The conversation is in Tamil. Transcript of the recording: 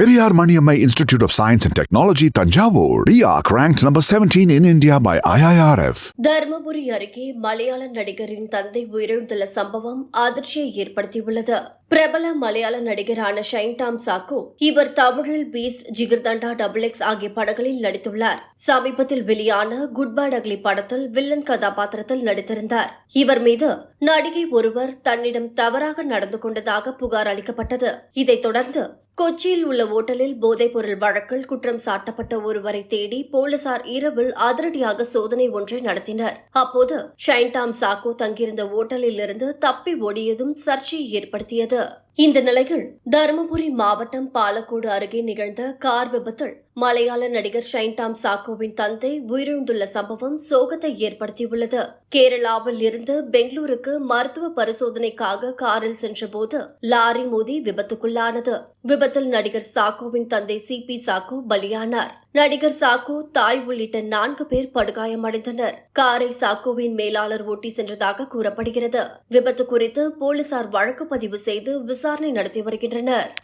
Periyar Maniammai institute of science and technology Thanjavur RIAC ranked number 17 in India by IIRF. Dharmapuri அருகே மலையாள நடிகரின் தந்தை உயிரிழந்துள்ள சம்பவம் அதிர்ச்சியை ஏற்படுத்தியுள்ளது. பிரபல மலையாள நடிகரான ஷைன் டாம் சாக்கு இவர் தமிழில் பீஸ்ட் ஜிகர்தண்டா டபுள் எக்ஸ் ஆகிய படங்களில் நடித்துள்ளார். சமீபத்தில் வெளியான குட் பேட் அக்லி படத்தில் வில்லன் கதாபாத்திரத்தில் நடித்திருந்தார். இவர் மீது நடிகை ஒருவர் தன்னிடம் தவறாக நடந்து கொண்டதாக புகார் அளிக்கப்பட்டது. இதைத் தொடர்ந்து கொச்சியில் உள்ள ஓட்டலில் போதைப்பொருள் வழக்கில் குற்றம் சாட்டப்பட்ட ஒருவரை தேடி போலீசார் இரவில் அதிரடியாக சோதனை ஒன்றை நடத்தினர். அப்போது ஷைன்டாம் சாக்கோ தங்கியிருந்த ஓட்டலில் இருந்து தப்பி ஓடியதும் சர்ச்சையை ஏற்படுத்தியது. இந்த நிலையில் தருமபுரி மாவட்டம் பாலக்கோடு அருகே நிகழ்ந்த கார் விபத்தில் மலையாள நடிகர் ஷைன்டாம் சாக்கோவின் தந்தை உயிரிழந்துள்ள சம்பவம் சோகத்தை ஏற்படுத்தியுள்ளது. கேரளாவில் இருந்து பெங்களூருக்கு மருத்துவ பரிசோதனைக்காக காரில் சென்றபோது லாரி மோதி விபத்துக்குள்ளானது. விபத்தில் நடிகர் சாக்கோவின் தந்தை சி பி சாக்கோ பலியானார். நடிகர் சாக்கோ தாய் உள்ளிட்ட நான்கு பேர் படுகாயமடைந்தனர். காரை சாக்கோவின் மேலாளர் ஓட்டி சென்றதாக கூறப்படுகிறது. விபத்து குறித்து போலீசார் வழக்கு பதிவு செய்து விசாரணை நடத்தி வருகின்றனர்.